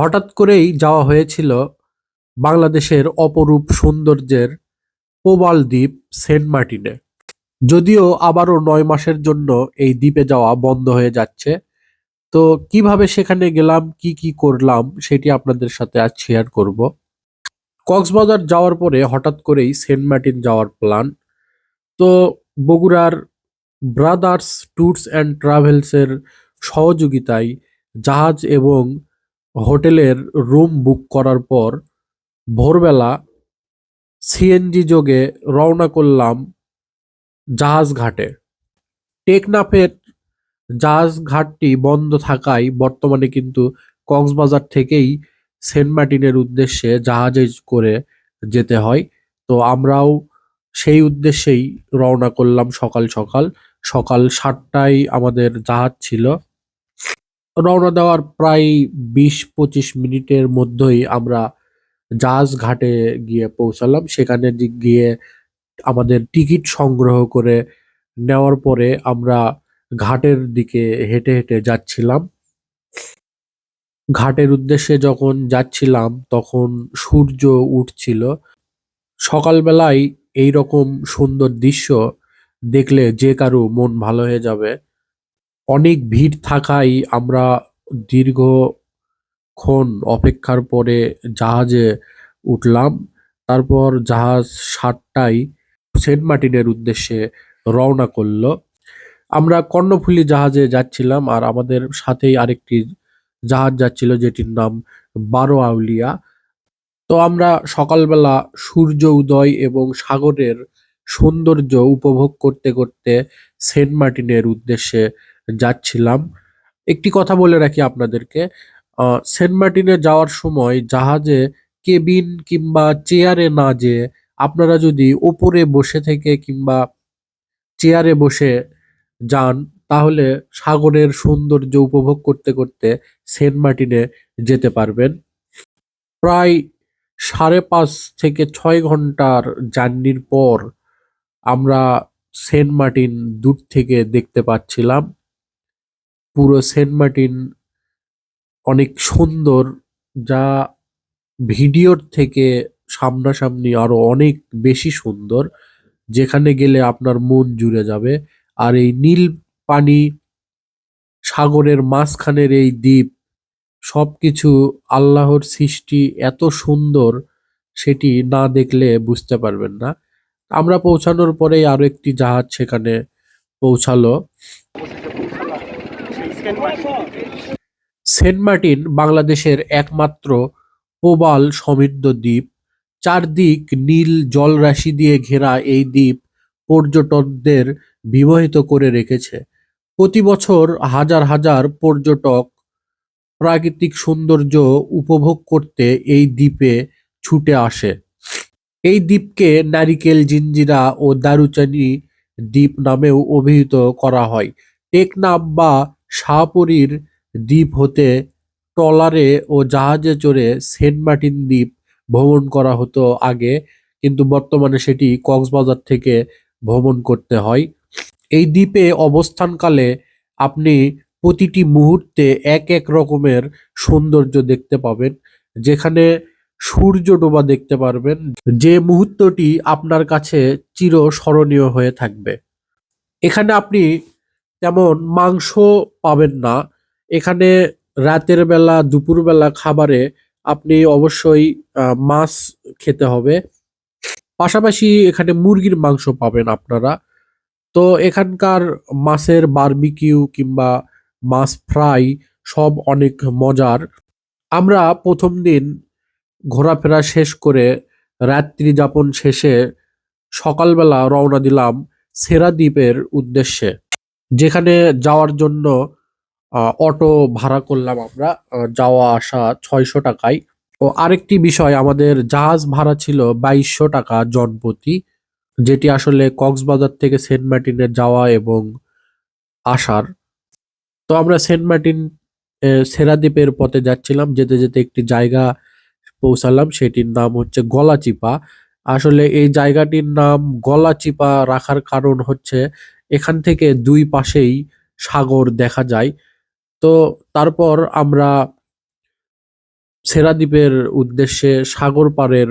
হঠাৎ করেই যাওয়া হয়েছিল বাংলাদেশের অপরূপ সৌন্দর্যের প্রবাল দ্বীপ সেন্ট মার্টিনে। যদিও আবারও নয় মাসের জন্য এই দ্বীপে যাওয়া বন্ধ হয়ে যাচ্ছে। তো কীভাবে সেখানে গেলাম, কি কি করলাম, সেটি আপনাদের সাথে আজ শেয়ার করব। কক্সবাজার যাওয়ার পরে হঠাৎ করেই সেন্ট মার্টিন যাওয়ার প্ল্যান তো বগুড়ার ব্রাদার্স ট্যুরস অ্যান্ড ট্রাভেলসের সহযোগিতায় জাহাজ এবং হোটেলের রুম বুক করার পর ভোরবেলা সিএনজি যোগে রওনা করলাম জাহাজ ঘাটে। টেকনাফের জাহাজ ঘাটটি বন্ধ থাকায় বর্তমানে কিন্তু কক্সবাজার থেকেই সেন্ট মার্টিনের উদ্দেশ্যে জাহাজে করে যেতে হয়। তো আমরাও সেই উদ্দেশ্যেই রওনা করলাম সকাল সকাল। সকাল সাতটায় আমাদের জাহাজ ছিল। রওনা দেওয়ার প্রায় বিশ পঁচিশ মিনিটের মধ্যেই আমরা জাহাজ ঘাটে গিয়ে পৌঁছালাম। সেখানে গিয়ে আমাদের টিকিট সংগ্রহ করে নেওয়ার পরে আমরা ঘাটের দিকে হেঁটে হেঁটে যাচ্ছিলাম। ঘাটের উদ্দেশ্যে যখন যাচ্ছিলাম তখন সূর্য উঠছিল। সকালবেলায় এই রকম সুন্দর দৃশ্য দেখলে যে কারও মন ভালো হয়ে যাবে। অনেক ভিড় থাকায় আমরা দীর্ঘক্ষণ অপেক্ষার পরে জাহাজে উঠলাম। তারপর জাহাজ সাতটায় সেন্ট মার্টিনের উদ্দেশ্যে রওনা করল। আমরা কর্ণফুলী জাহাজে যাচ্ছিলাম আর আমাদের সাথেই আরেকটি জাহাজ যাচ্ছিল যেটির নাম বারো আউলিয়া। তো আমরা সকালবেলা সূর্য উদয় এবং সাগরের সৌন্দর্য উপভোগ করতে করতে সেন্ট মার্টিনের উদ্দেশ্যে যাচ্ছিলাম। একটি কথা বলে রাখি আপনাদেরকে সেন্ট মার্টিনে যাওয়ার সময় জাহাজে কেবিন কিংবা চেয়ারে না যেয়ে আপনারা যদি ওপরে বসে থেকে কিংবা চেয়ারে বসে যান, তাহলে সাগরের সৌন্দর্য উপভোগ করতে করতে সেন্ট মার্টিনে যেতে পারবেন। প্রায় সাড়ে পাঁচ থেকে ছয় ঘণ্টার জার্নির পর আমরা সেন্ট মার্টিন দূর থেকে দেখতে পাচ্ছিলাম। পুরো সেন্ট মার্টিন অনেক সুন্দর, যা ভিডিওর থেকে সামনাসামনি আরও অনেক বেশি সুন্দর, যেখানে গেলে আপনার মন জুড়ে যাবে। আর এই নীল পানি সাগরের মাঝখানের এই দ্বীপ, সবকিছু আল্লাহর সৃষ্টি এত সুন্দর, সেটি না দেখলে বুঝতে পারবেন না। আমরা পৌঁছানোর পরেই আরও একটি জাহাজ সেখানে পৌঁছালো। সেন্ট মার্টিন বাংলাদেশের একমাত্র প্রবাল সমৃদ্ধ দ্বীপ। চারদিক নীল জলরাশি দিয়ে ঘেরা এই দ্বীপ পর্যটকদের বিমোহিত করে রেখেছে। প্রতি বছর হাজার হাজার পর্যটক প্রাকৃতিক সৌন্দর্য উপভোগ করতে এই দ্বীপে ছুটে আসে। এই দ্বীপকে নারিকেল, জিঞ্জিরা ও দারুচানি দ্বীপ নামেও অভিহিত করা হয়। টেকনাম বা শাহপরীর দ্বীপ হতে ট্রলারে ও জাহাজে চড়ে সেন্ট মার্টিন দ্বীপ ভ্রমণ করা হতো আগে, কিন্তু বর্তমানে সেটি কক্সবাজার থেকে ভ্রমণ করতে হয়। এই দ্বীপে অবস্থানকালে আপনি প্রতিটি মুহূর্তে এক এক রকমের সৌন্দর্য দেখতে পাবেন, যেখানে সূর্য ডোবা দেখতে পারবেন। যে মুহূর্তটি আপনার কাছে চির স্মরণীয় হয়ে থাকবে। এখানে আপনি তেমন মাংস পাবেন না। এখানে রাতের বেলা দুপুরবেলা খাবারে আপনি অবশ্যই মাছ খেতে হবে। পাশাপাশি এখানে মুরগির মাংস পাবেন আপনারা। তো এখানকার মাছের বারবিকিউ কিংবা মাছ ফ্রাই সব অনেক মজার। আমরা প্রথম দিন ঘোরাফেরা শেষ করে রাত্রি যাপন শেষে সকালবেলা রওনা দিলাম সেরা দ্বীপের উদ্দেশ্যে। যেখানে যাওয়ার জন্য অটো ভাড়া করলাম আমরা। যাওয়া আসা ছয়শো টাকায়। ও আরেকটি বিষয়, আমাদের জাহাজ ভাড়া ছিল বাইশশো টাকা জনপ্রতি, যেটি আসলে কক্সবাজার থেকে সেন্ট মার্টিনে যাওয়া এবং আসার। তো আমরা সেন্ট মার্টিন সেরাদ্বীপের পথে যাচ্ছিলাম, যেতে যেতে একটি জায়গা পৌঁছালাম, সেটির নাম হচ্ছে গলাচিপা। আসলে এই জায়গাটির নাম গলাচিপা রাখার কারণ হচ্ছে এখান থেকে দুই পাশেই সাগর দেখা যায়। তো তারপর আমরা সেরাদ্বীপের উদ্দেশ্যে সাগর পাড়ের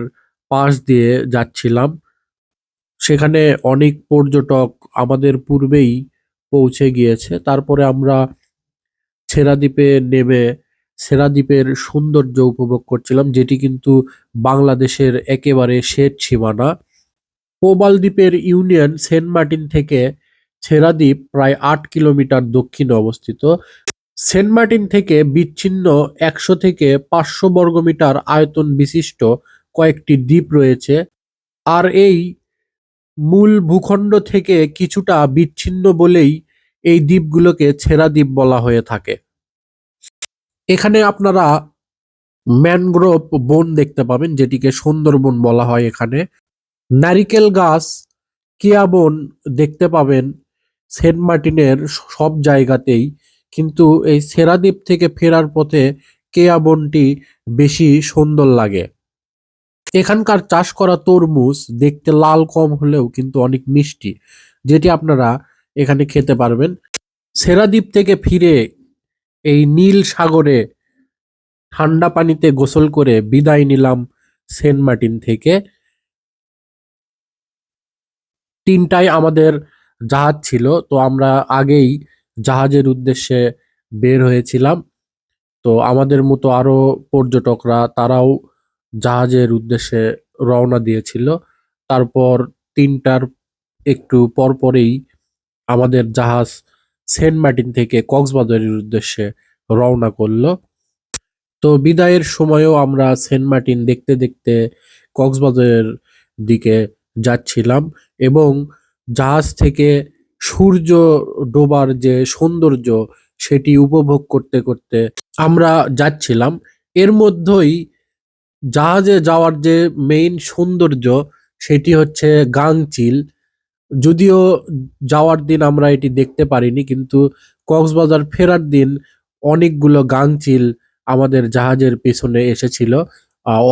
পাশ দিয়ে যাচ্ছিলাম। সেখানে অনেক পর্যটক আমাদের পূর্বেই পৌঁছে গিয়েছে। তারপরে আমরা সেরাদ্বীপে নেমে সেরাদ্বীপের সৌন্দর্য উপভোগ করছিলাম, যেটি কিন্তু বাংলাদেশের একেবারে শেষ সীমানা। পোবাল দ্বীপের ইউনিয়ন সেন্ট মার্টিন থেকে ছেড়াদ্বীপ প্রায় আট কিলোমিটার দক্ষিণে অবস্থিত। সেন্ট মার্টিন থেকে বিচ্ছিন্ন একশো থেকে পাঁচশো বর্গমিটার আয়তন বিশিষ্ট কয়েকটি দ্বীপ রয়েছে। আর এই মূল ভূখণ্ড থেকে কিছুটা বিচ্ছিন্ন বলেই এই দ্বীপগুলোকে ছেড়া দ্বীপ বলা হয়ে থাকে। এখানে আপনারা ম্যানগ্রোভ বন দেখতে পাবেন, যেটিকে সুন্দরবন বলা হয় এখানে। নারিকেল গাছ, কেয়া বন দেখতে পাবেন। সেন্ট মার্টিনের সব জায়গাতেই। কিন্তু এই সেরাদ্বীপ থেকে ফেরার পথে কেয়া বনটি বেশি সুন্দর লাগে। এখানকার চাষ করা তরমুজ দেখতে লাল কম হলেও কিন্তু অনেক মিষ্টি, যেটি আপনারা এখানে খেতে পারবেন। সেরাদ্বীপ থেকে ফিরে এই নীল সাগরে ঠান্ডা পানিতে গোসল করে বিদায় নিলাম সেন্ট মার্টিন থেকে। তিনটায় আমাদের জাহাজ ছিল, তো আমরা আগেই জাহাজের উদ্দেশ্যে বের হয়েছিলাম। তো আমাদের মতো আরও পর্যটকরা তারাও জাহাজের উদ্দেশ্যে রওনা দিয়েছিল। তারপর তিনটার একটু পরপরেই আমাদের জাহাজ সেন্ট মার্টিন থেকে কক্সবাজারের উদ্দেশ্যে রওনা করল। তো বিদায়ের সময়ও আমরা সেন্ট মার্টিন দেখতে দেখতে কক্সবাজারের দিকে যাচ্ছিলাম এবং জাহাজ থেকে সূর্য ডোবার যে সৌন্দর্য, সেটি উপভোগ করতে করতে আমরা যাচ্ছিলাম। এর মধ্যেই জাহাজে যাওয়ার যে মেইন সৌন্দর্য, সেটি হচ্ছে গাংচিল। যদিও যাওয়ার দিন আমরা এটি দেখতে পারিনি, কিন্তু কক্সবাজার ফেরার দিন অনেকগুলো গাংচিল আমাদের জাহাজের পেছনে এসেছিল।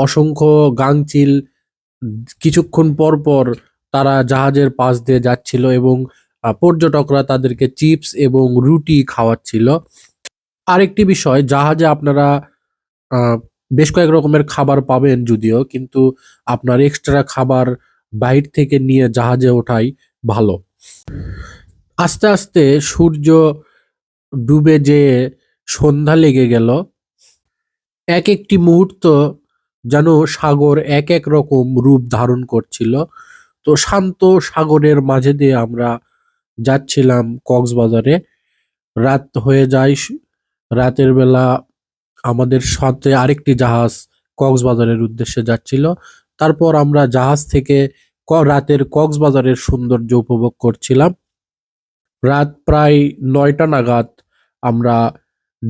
অসংখ্য গাংচিল কিছুক্ষণ পর পর তারা জাহাজের পাশ দিয়ে যাচ্ছিল এবং পর্যটকরা তাদেরকে চিপস এবং রুটি খাওয়াচ্ছিল। আরেকটি বিষয়, জাহাজে আপনারা বেশ কয়েক রকমের খাবার পাবেন যদিও, কিন্তু আপনার এক্সট্রা খাবার বাইর থেকে নিয়ে জাহাজে ওঠাই ভালো। আস্তে আস্তে সূর্য ডুবে যেয়ে সন্ধ্যা লেগে গেল। এক একটি মুহূর্ত যেন সাগর এক এক রকম রূপ ধারণ করছিল। তো শান্ত সাগরের মাঝে দিয়ে আমরা যাচ্ছিলাম কক্সবাজারে। রাত হয়ে যায়, রাতের বেলা আমাদের সাথে আরেকটি জাহাজ কক্সবাজারের উদ্দেশ্যে যাচ্ছিল। তারপর আমরা জাহাজ থেকে ক- রাতের কক্সবাজারের সৌন্দর্য উপভোগ করছিলাম। রাত প্রায় নয়টা নাগাদ আমরা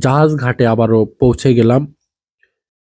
জাহাজ ঘাটে আবারও পৌঁছে গেলাম।